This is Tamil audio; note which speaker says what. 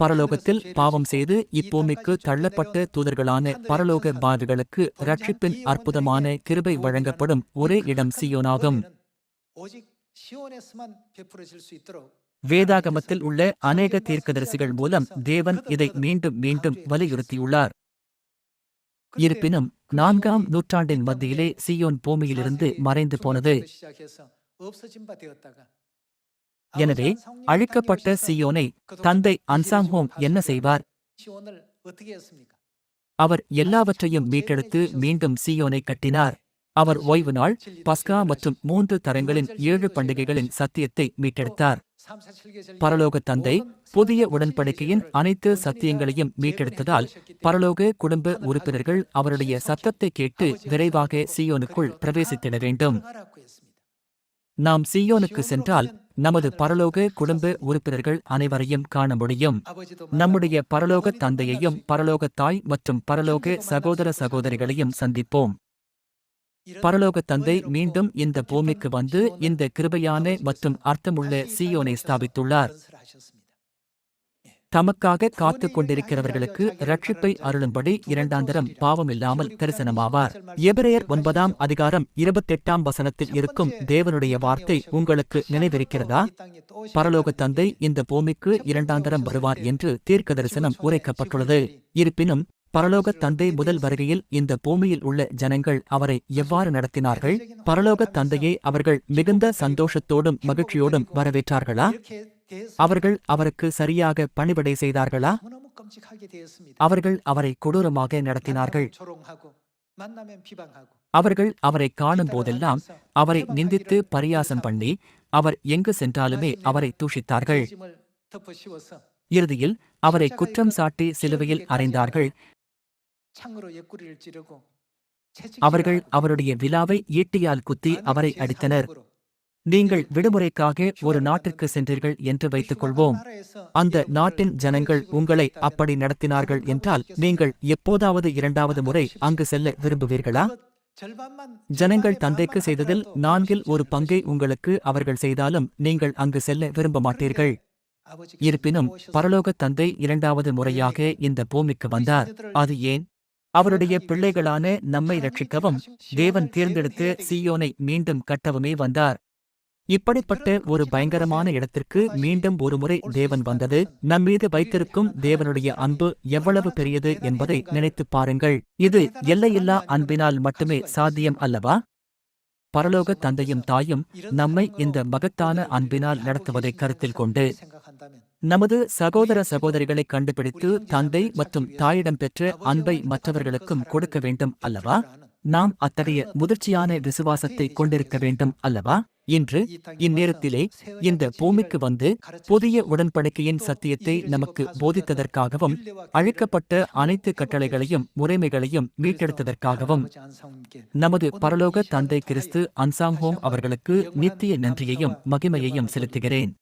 Speaker 1: பரலோகத்தில் பாவம் செய்து இப்பூமிக்கு தள்ளப்பட்ட தூதர்களான பரலோக பாதிகளுக்கு ரட்சிப்பின் அற்புதமான கிருபை வழங்கப்படும் ஒரே இடம் சியோனாகும். வேதாகமத்தில் உள்ள அநேக தீர்க்கதரிசிகள் மூலம் தேவன் இதை மீண்டும் மீண்டும் வலியுறுத்தியுள்ளார். இருப்பினும் நான்காம் நூற்றாண்டின் மத்தியிலே சியோன் பூமியிலிருந்து மறைந்து போனது. எனவே அழிக்கப்பட்ட சியோனை தந்தை அன்சாங் ஹோம் என்ன செய்வார்? அவர் எல்லாவற்றையும் மீட்டெடுத்து மீண்டும் சியோனை கட்டினார். அவர் ஓய்வு நாள் பஸ்கா மற்றும் மூன்று தரங்களின் ஏழு பண்டிகைகளின் சத்தியத்தை மீட்டெடுத்தார். பரலோக தந்தை புதிய உடன்படிக்கையின் அனைத்து சத்தியங்களையும் மீட்டெடுத்ததால் பரலோக குடும்ப உறுப்பினர்கள் அவருடைய சத்தத்தை கேட்டு விரைவாக சியோனுக்குள் பிரவேசித்திட வேண்டும். நாம் சியோனுக்கு சென்றால் நமது பரலோக குடும்ப உறுப்பினர்கள் அனைவரையும் காண முடியும். நம்முடைய பரலோக தந்தையையும் பரலோக தாய் மற்றும் பரலோக சகோதர சகோதரிகளையும் சந்திப்போம். பரலோக தந்தை மீண்டும் இந்த பூமிக்கு வந்து இந்த கிருபையான மற்றும் அர்த்தமுள்ள சியோனை ஸ்தாபித்துள்ளார். தமக்காக காத்து கொண்டிருக்கிறவர்களுக்கு ரட்சிப்பை அருளும்படி இரண்டாந்தரம் பாவமில்லாமல் தரிசனமாவார். எபிரேயர் ஒன்பதாம் அதிகாரம் இருபத்தெட்டாம் வசனத்தில் இருக்கும் தேவனுடைய வார்த்தை உங்களுக்கு நினைவிருக்கிறதா? பரலோக தந்தை இந்த பூமிக்கு இரண்டாந்தரம் வருவார் என்று தீர்க்க தரிசனம் உரைக்கப்பட்டுள்ளது. இருப்பினும் பரலோக தந்தை முதல் வருகையில் இந்த பூமியில் உள்ள ஜனங்கள் அவரை எவ்வாறு நடத்தினார்கள்? பரலோக தந்தையை அவர்கள் மிகுந்த சந்தோஷத்தோடும் மகிழ்ச்சியோடும் வரவேற்றார்களா? அவர்கள் அவருக்கு சரியாக பணிபடை செய்தார்களா? அவர்கள் அவரை கொடூரமாக நடத்தினார்கள். அவர்கள் அவரை காணும் போதெல்லாம் அவரை நிந்தித்து பரியாசம் பண்ணி அவர் எங்கு சென்றாலுமே அவரை தூஷித்தார்கள். இறுதியில் அவரை குற்றம் சாட்டி சிலுவையில் அறைந்தார்கள். அவர்கள் அவருடைய விழாவை ஈட்டியால் குத்தி அவரை அடித்தனர். நீங்கள் விடுமுறைக்காக ஒரு நாட்டிற்கு சென்றீர்கள் என்று வைத்துக் கொள்வோம் அந்த நாட்டின் ஜனங்கள் உங்களை அப்படி நடத்தினார்கள் என்றால் நீங்கள் எப்போதாவது இரண்டாவது முறை அங்கு செல்ல விரும்புவீர்களா? ஜனங்கள் தந்தைக்கு செய்ததில் நான்கில் ஒரு பங்கை உங்களுக்கு அவர்கள் செய்தாலும் நீங்கள் அங்கு செல்ல விரும்ப மாட்டீர்கள். இருப்பினும் பரலோக தந்தை இரண்டாவது முறையாக இந்த பூமிக்கு வந்தார். அது ஏன்? அவருடைய பிள்ளைகளான நம்மை ரட்சிக்கவும் தேவன் தேர்ந்தெடுத்து சியோனை மீண்டும் கட்டவுமே வந்தார். இப்படிப்பட்ட ஒரு பயங்கரமான இடத்திற்கு மீண்டும் ஒருமுறை தேவன் வந்தது. நம்மீது வைத்திருக்கும் தேவனுடைய அன்பு எவ்வளவு பெரியது என்பதை நினைத்துப் பாருங்கள். இது எல்லையில்லா அன்பினால் மட்டுமே சாத்தியம் அல்லவா? பரலோக தந்தையும் தாயும் நம்மை இந்த மகத்தான அன்பினால் நடத்துவதை கருத்தில் கொண்டு நமது சகோதர சகோதரிகளை கண்டுபிடித்து தந்தை மற்றும் தாயிடம் பெற்ற அன்பை மற்றவர்களுக்கும் கொடுக்க வேண்டும் அல்லவா? நாம் அத்தகைய முதிர்ச்சியான விசுவாசத்தை கொண்டிருக்க வேண்டும் அல்லவா? இன்று இந்நேரத்திலே இந்த பூமிக்கு வந்து புதிய உடன்படிக்கையின் சத்தியத்தை நமக்கு போதித்ததற்காகவும் அழிக்கப்பட்ட அனைத்து கட்டளைகளையும் முறைமைகளையும் மீட்டெடுத்ததற்காகவும் நமது பரலோக தந்தை கிறிஸ்து அன்சாங்ஹோம் அவர்களுக்கு நித்திய நன்றியையும் மகிமையையும் செலுத்துகிறேன்.